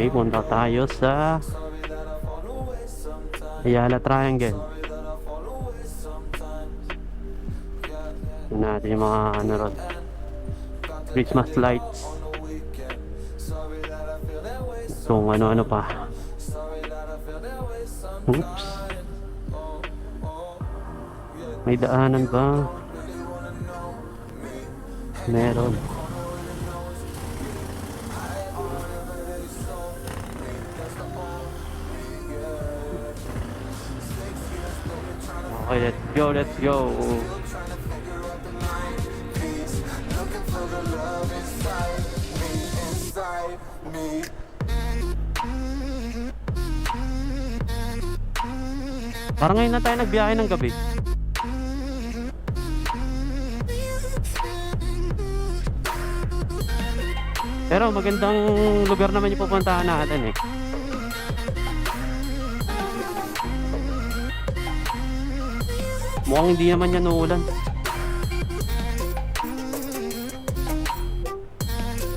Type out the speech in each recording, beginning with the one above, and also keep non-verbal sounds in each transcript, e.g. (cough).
Okay, punta tayo sa Ayala Triangle. Natin yung mga ano ron. Christmas lights. Kung ano-ano pa. Oops. May daanan ba? Meron. Okay, let's go, let's go. Parang ngayon na tayo nagbiyahe ng gabi. Pero magandang lugar naman yung pupuntahan natin eh. Mukhang hindi naman yan uulan.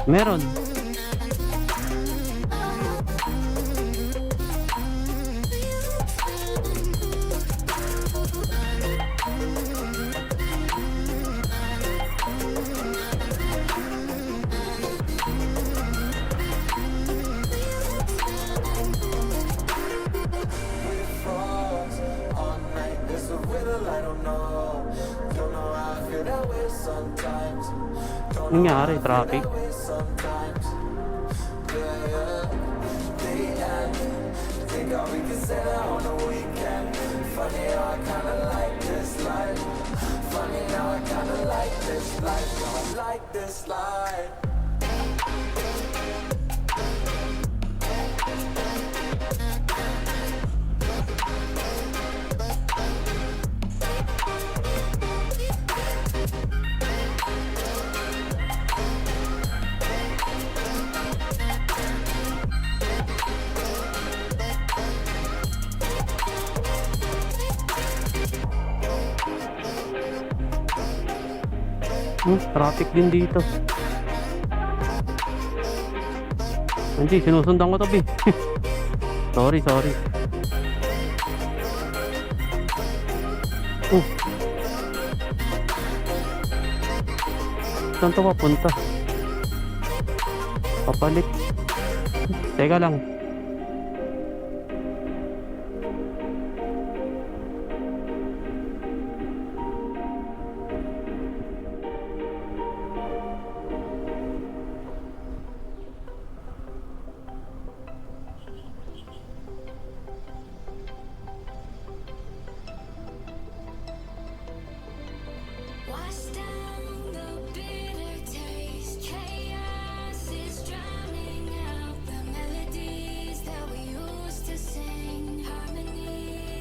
Meron. Nangyari, traffic. Traffic din dito. Hindi, sinusundan ko to, B. (laughs) sorry, sorry. Oh. Saan to papunta? Papalit. Teka lang.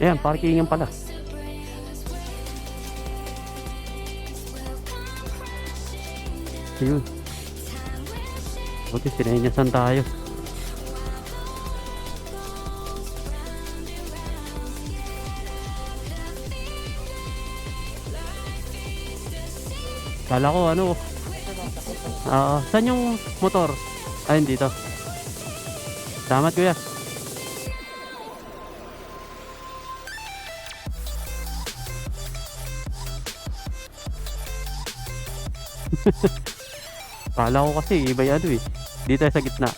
Ayan, parkingan pala. Ayun. Buti sinenyasan tayo. Kala ko ano. Ah, saan yung motor? Ayun dito. Salamat kuya. Kala ko kasi iba yung ano eh. Dito sa gitna.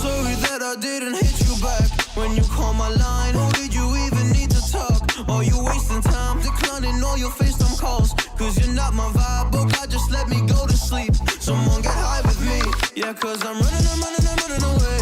Sorry that I didn't hit you back when you call my line. Oh, did you even need to talk? Are you wasting time declining all your FaceTime calls? Cause you're not my vibe, but God just let me go to sleep. Someone get high with me, yeah, cause I'm running, I'm running, I'm running away.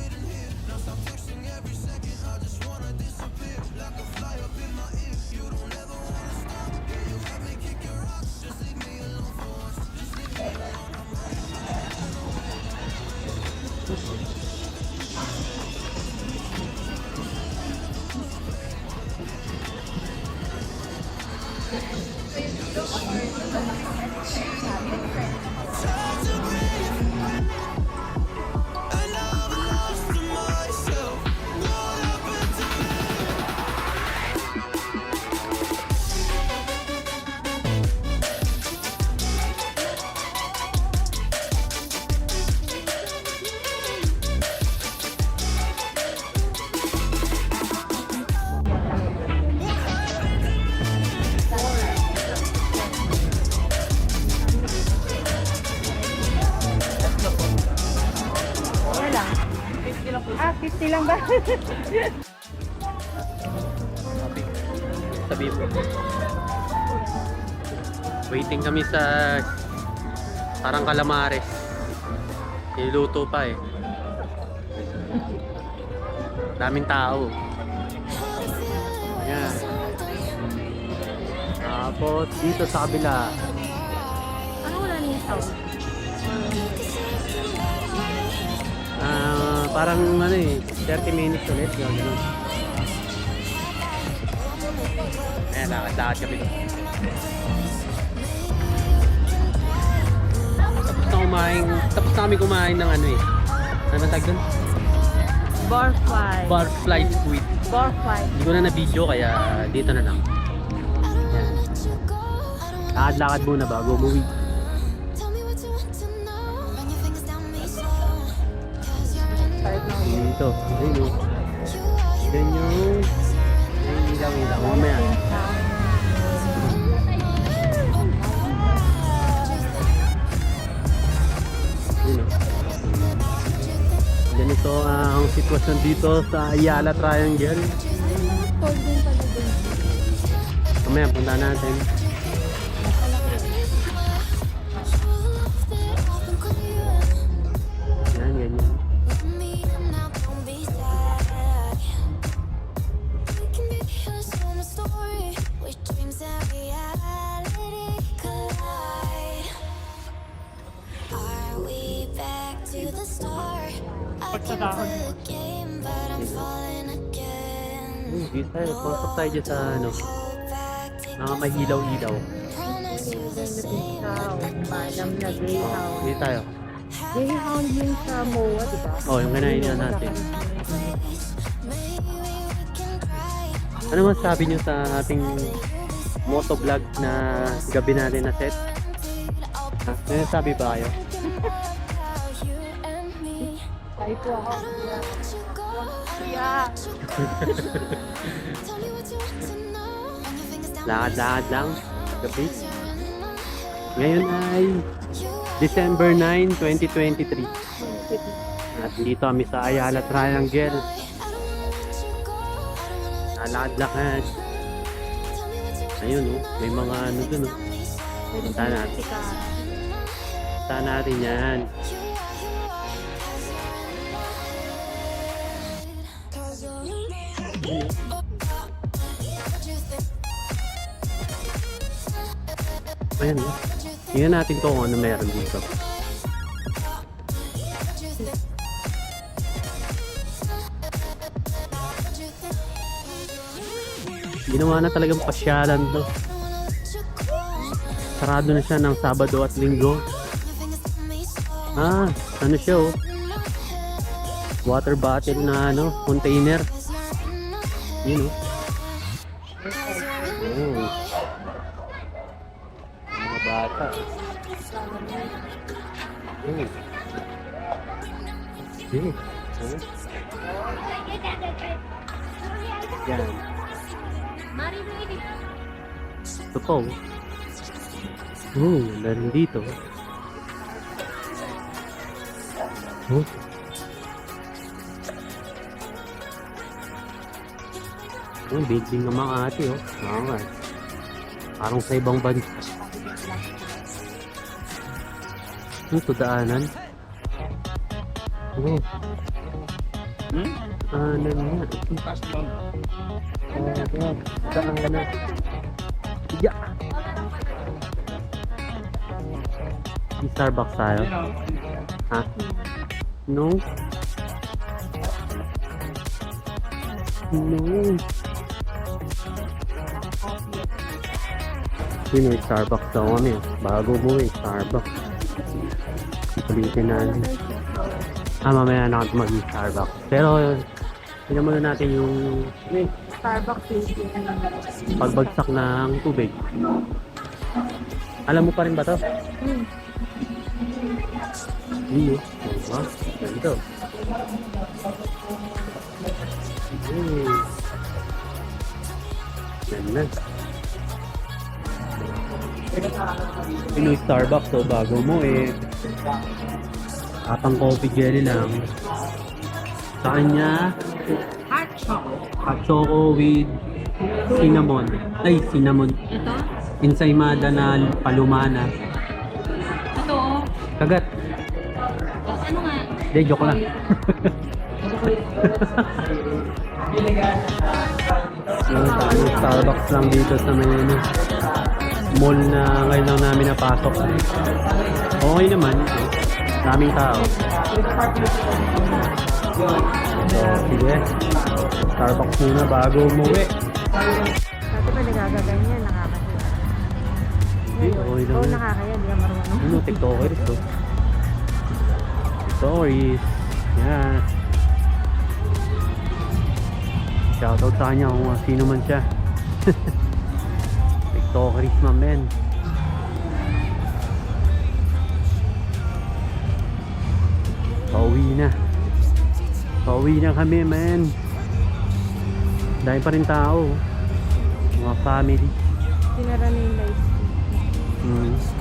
50 lang po. Ah, 50 lang ba? (laughs) Sabi po. Waiting kami sa parang calamares. Niluto pa eh. Daming tao. Ayan. Tapos dito sa kabila. ano wala niya sound? Parang ano eh, 30 minutes ulit. Yung ganun. Ayan, lakad-lakad kami doon. Tapos na kumain, tapos na kami kumain ng ano eh. Ano tag doon? Barfly. Barfly squid. Barfly. Hindi ko na na-video kaya dito na lang. Ayan. Lakad-lakad muna bago umuwi. Dito. Ayun o. you Yan yung... Yung ilaw-ilaw. Mamaya. Yun o. Ganito ang sitwasyon dito sa Ayala Triangle. Mamaya punta natin. Again. Uy, dito tayo. Pasok tayo dyan sa ano. Mga. Greyhound. Madam na Greyhound. Tayo. Greyhound yun sa MOA, di ba? Oh, yung kinain na natin. Ano masasabi nyo sa ating motovlog na gabi natin na set? May sabi ba kayo? (laughs) Ay po ako. Yeah. Lakad-lakad lang. Gabi. Ngayon ay December 9, 2023. At dito kami sa Ayala Triangle. Want Ayun oh, may mga ano dun oh. Punta natin. Punta natin yan. Ayan. Tingnan natin to kung ano meron dito. Ginawa na talagang pasyalan to. Sarado na siya ng Sabado at Linggo. Ah, ano siya oh. Water bottle na ano, container. Yun oh. Oh. Mga bata. Oh. Yeah. Oh. Yan. Ito po. Oh, dito. Oh. Oh, building ng mga ate, oh. Nga. eh. Parang sa ibang bansa. Ito, daanan. Oh. Hmm? Daanan nga. Oh, daanan. Yeah. Starbucks tayo? Ha? No? No. Yun yung Starbucks daw kami. Bago mo eh, Starbucks. Ulitin natin. Ah, mamaya na ako mag-Starbucks. Pero, tingnan muna natin yung eh, Starbucks yung pagbagsak ng tubig. Alam mo pa rin ba to? Hmm. Hindi. Diba? Ganito. Hmm. Yan na. Pinoy Starbucks so bago mo eh. Kapang coffee jelly lang. Sa kanya, Hot chocolate. hot choco with cinnamon. Ay, cinnamon. Ito? Ensaymada na palumana. Ito oh. Kagat. Ano nga? Hindi, joke lang. (laughs) Yung Starbucks lang dito sa may ano, mall na ngayon lang namin napasok. Okay naman. Daming tao. So, sige. Starbucks muna bago umuwi. Dati pa nagagaganyan, nakakasiya. Hindi, okay lang Oo, nakakaya, di ka marunong. Ano, tiktokers to. Tiktokers. Yan. Shoutout sa kanya kung sino man siya. (laughs) Tiktokers man, men. Pauwi na. Pauwi na kami, men. Dahil pa rin tao. Mga family. Sinara na yung lights. Mm.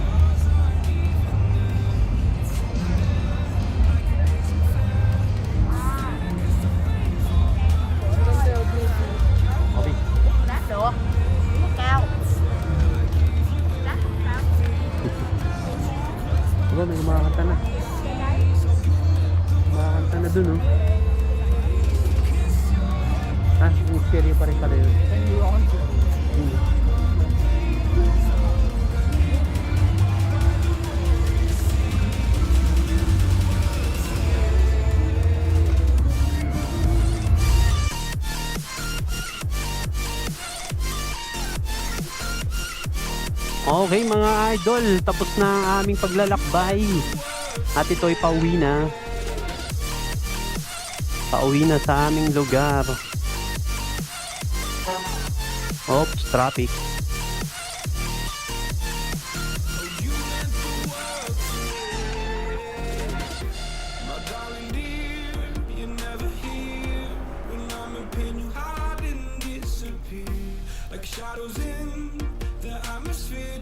Diba, may kumakanta na. Kumakanta na dun, oh. Ah, yung stereo pa rin pala yun. Hmm. Okay mga idol, tapos na ang aming paglalakbay. At ito'y pauwi na. Pauwi na sa aming lugar. Oops, traffic.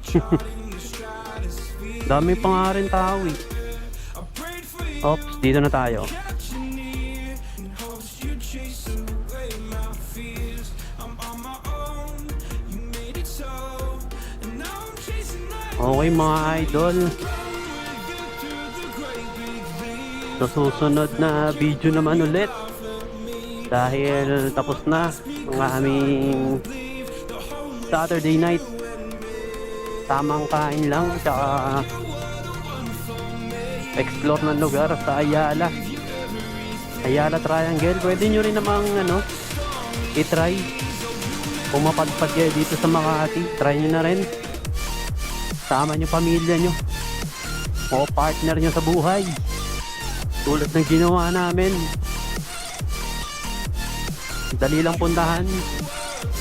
(laughs) Dami pa nga rin tao eh. Oops, dito na tayo. Okay mga idol. Sa susunod na video naman ulit. Dahil tapos na ang aming Saturday night. Tamang kain lang tsaka explore ng lugar sa Ayala. Ayala Triangle. Pwede nyo rin namang ano, i-try. Kung mapadpad kayo dito sa Makati, try nyo na rin. Sama nyo pamilya nyo. O partner nyo sa buhay. Tulad ng ginawa namin. Dali lang puntahan.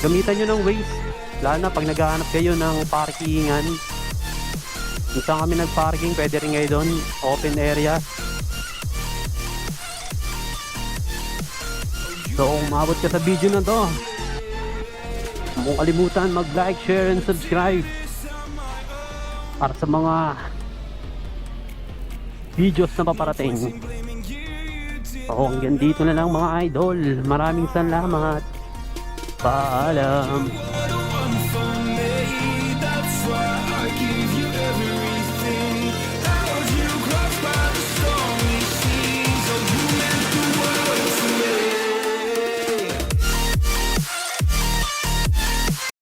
Gamitan nyo ng Waze. Lalo na pag naghahanap kayo ng parkingan. Kung saan kami nag-parking, pwede rin kayo doon. Open area. So umabot ka sa video na to, huwag kalimutan mag-like, share, and subscribe para sa mga videos na paparating. So hanggang dito na lang mga idol. Maraming salamat. Paalam.